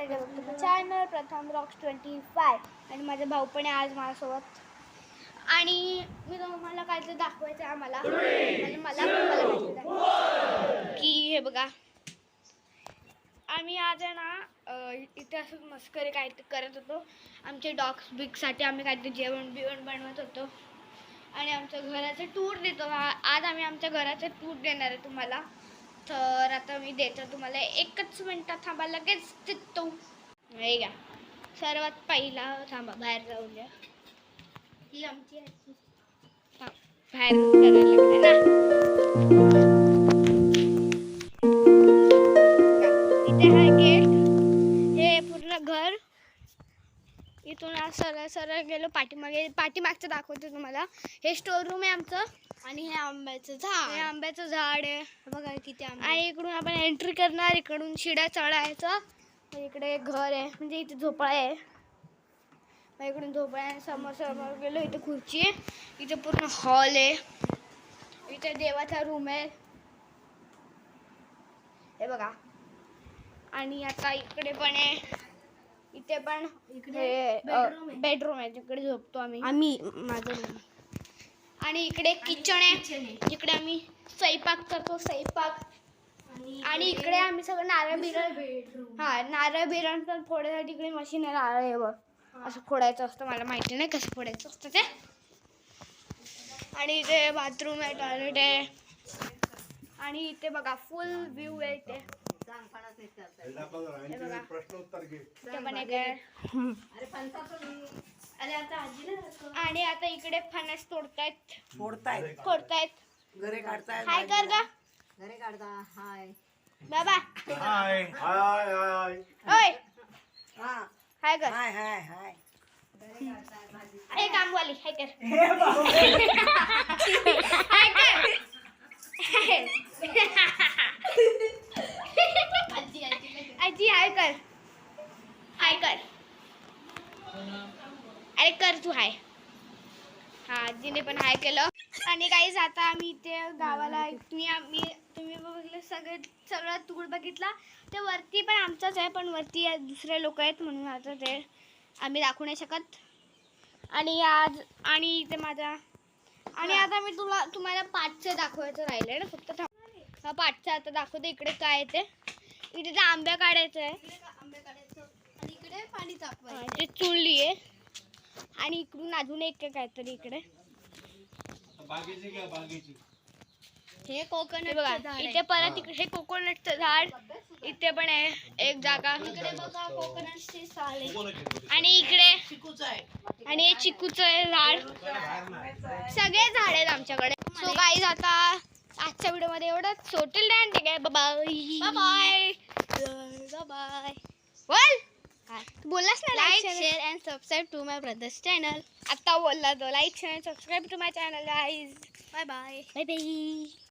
Channel प्रथम Roxx twenty five आणि माझा भाऊ पण आहे आज माझ्यासोबत. आणि मी तुम्हाला काहीतरी दाखवायचं आहे आम्हाला. आणि मला पण मला काहीतरी दाखवायचं की हे बघा. आम्ही आज आहे ना इथे असं मस्करी काहीतरी करत होतो. आमचे डॉग्स बिगसाठी आम्ही काहीतरी जेवण बिवण बनवत होतो. आणि आमच्या घराचं टूर देतो. आज आम्ही आमच्या घराचं टूर देणार आहे तुम्हाला. तर आता मी देतो तुम्हाला एकच मिनटात थांबा लगेच देतो हे घ्या. सर्वात पहिला थांबा बाहेर जाऊन द्या ही आमची बाहेर करायला ना. इथे हा गेट. हे पूर्ण घर. इथून आज सरळ सरळ गेलो. पाठीमागे पाठीमागचं दाखवतो तुम्हाला. हे स्टोर रूम आहे आमचं. आणि हे आंब्याचं हे झाड आंब्याचं झाड आहे. बघा किती आंबे. आणि इकडून आपण एंट्री करणार. इकडून शिड्या चढायचं. इकडे घर आहे. म्हणजे इथे झोपाळा आहे. मग इकडून झोपाळा आहे. समोर समोर गेलो. इथे खुर्ची आहे. इथे पूर्ण हॉल आहे. इथे देवाचा रूम आहे. हे बघा. आणि आता इकडे पण आहे. इथे पण इकडे हे bedroom आहे. बेडरूम आहे तिकडे झोपतो आम्ही. आम्ही माझं room. आणि इकडे किचन आहे. आहे. जिकडे आम्ही स्वयंपाक करतो स्वयंपाक. आणि इकडे आम्ही सगळं नारळ बिरळ बेडरूम हा नारळ बिरण तर फोडायसाठी इकडे मशीन आहे नारळ आहे बघ. असं फोडायचं असतं मला माहिती नाही कसं फोडायचं असतं ते. आणि इथे बाथरूम आहे टॉयलेट आहे. आणि इथे बघा फुल व्ह्यू आहे इथे. आणि आता इकडे फणस तोडतायत फोडतायत फोडतायत घरे काढतायत हाय कर गा घरे काढता हाय बाबा हाय हाय हाय ओय हा हाय कर हाय हाय हाय अरे कामवाली हाय कर हाय कर आजी आजीला आजी हाय कर. हाय कर. अरे कर तू हाय. हा आजीने पण हाय केलं. आणि काहीच आता आम्ही इथे गावाला मी आम्ही तुम्ही बघितलं सगळे सगळं तूळ बघितला. ते वरती पण आमचंच आहे पण वरती दुसरे लोक आहेत म्हणून आता ते आम्ही दाखवू नाही शकत. आणि आज आणि इथे माझा आणि आता मी तुला तुम्हाला पाचचं दाखवायचं राहिलं ना फक्त. हा पाचचं आता दाखवते इकडे काय ते. इथे ते आंब्या काढायचं आहे. आंबे काढायचं? आणि इकडे पाणी तापवायचं. ते चुळली आहे. आणि इकडून अजून एक आहे काहीतरी इकडे. बागेची घ्या बागेची. हे हे कोकोनट बघा इथे परत इकडे हे कोकोनटचं झाड इथे पण आहे एक जागा. इकडे बघा कोकोनटची साल आहे. आणि इकडे चिकूच आहे. आणि हे चिकूचं आहे झाड. सगळे झाड आहेत आमच्याकडे. सो काही आता आजच्या व्हिडिओमध्ये एवढंच. सोटेल डॅन ठीक आहे बाय बाय बाय बोल. तू बोललास ना like share and subscribe to my brothers channel आता बोलला तो. Like share subscribe to my channel guys bye bye bye bye